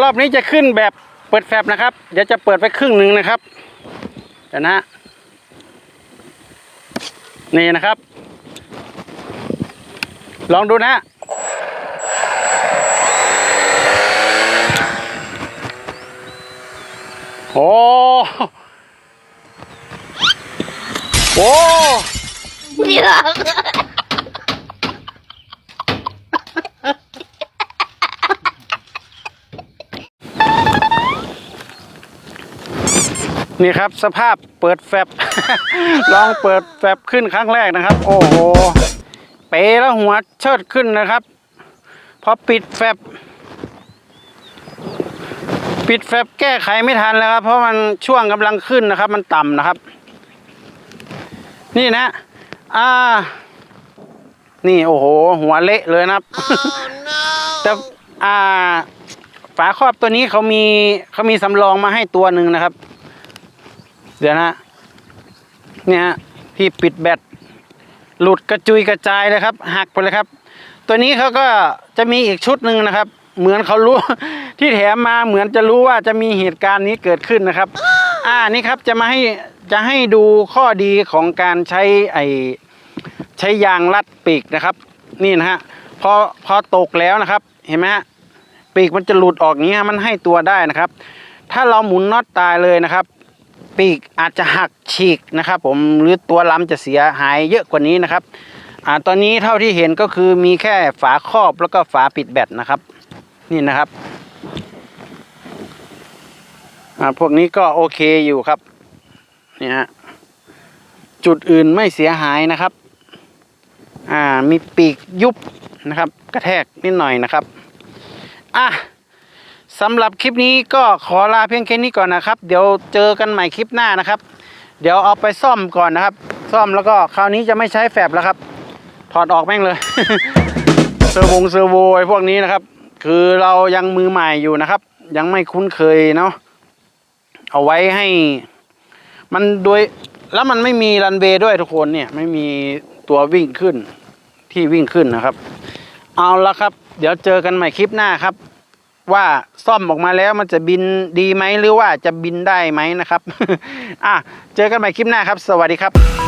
รอบนี้จะขึ้นแบบเปิดแฟบนะครับ เดี๋ยวจะเปิดไปครึ่งหนึ่งนะครับเดี๋ยวนะนี่นะครับ ลองดูนะโอ้โอ้ นี่ครับสภาพเปิดแฟบ ลองเปิดแฟบขึ้นครั้งแรกนะครับ โอ้โห เป๋แล้วหัวเชิดขึ้นนะครับ พอปิดแฟบ ปิดแฟบแก้ไขไม่ทันแล้วครับ เพราะมันช่วงกำลังขึ้นนะครับ มันต่ำนะครับ นี่นะอ่านี่โอ้โห หัวเละเลยนะครับ แต่อ่าฝาครอบตัวนี้เขามีเขามีสำรองมาให้ตัวหนึ่งนะครับ เดี๋ยวนะ เนี่ยฮะที่ปิดแบตหลุดกระจุยกระจายเลยครับ หักไปเลยครับ ตัวนี้เขาก็จะมีอีกชุดหนึ่งนะครับ เหมือนเขารู้ ที่แถมมาเหมือนจะรู้ว่าจะมีเหตุการณ์นี้เกิดขึ้นนะครับ อ่านี่ครับจะมาให้จะให้ดูข้อดีของการใช้ไอใช้ยางรัดปีกนะครับ นี่นะฮะพอพอตกแล้วนะครับ เห็นไหมฮะปีกมันจะหลุดออกอย่างนี้ฮะมันให้ตัวได้นะครับ ถ้าเราหมุนน็อตตายเลยนะครับ ปีกอาจจะหักฉีกนะครับ ผมหรือตัวลำจะเสียหายเยอะกว่านี้นะครับอ่าตอนนี้เท่าที่เห็นก็คือมีแค่ฝาครอบแล้วก็ฝาปิดแบตนะครับ นี่นะครับอ่าพวกนี้ก็โอเคอยู่ครับนี่ฮะจุดอื่นไม่เสียหายนะครับอ่ามีปีกยุบนะครับ กระแทกนิดหน่อยนะครับอะ สำหรับคลิปนี้ก็ขอลาเพียงแค่นี้ก่อนนะครับ เดี๋ยวเจอกันใหม่คลิปหน้านะครับ เดี๋ยวเอาไปซ่อมก่อนนะครับ ซ่อมแล้วก็คราวนี้จะไม่ใช้แฟบแล้วครับ ถอดออกแม่งเลยเซอร์วงเซอร์โวไอ้พวกนี้นะครับ คือเรายังมือใหม่อยู่นะครับ ยังไม่คุ้นเคยเนาะเอาไว้ให้ มันโดยแล้วมันไม่มีรันเวย์ด้วยทุกคนเนี่ยไม่มีตัววิ่งขึ้นที่วิ่งขึ้นนะครับ เอาละครับ เดี๋ยวเจอกันใหม่คลิปหน้าครับ ว่าซ่อมออกมาแล้วมันจะบินดีไหมหรือว่าจะบินได้ไหมนะครับ อะเจอกันใหม่คลิปหน้าครับ สวัสดีครับ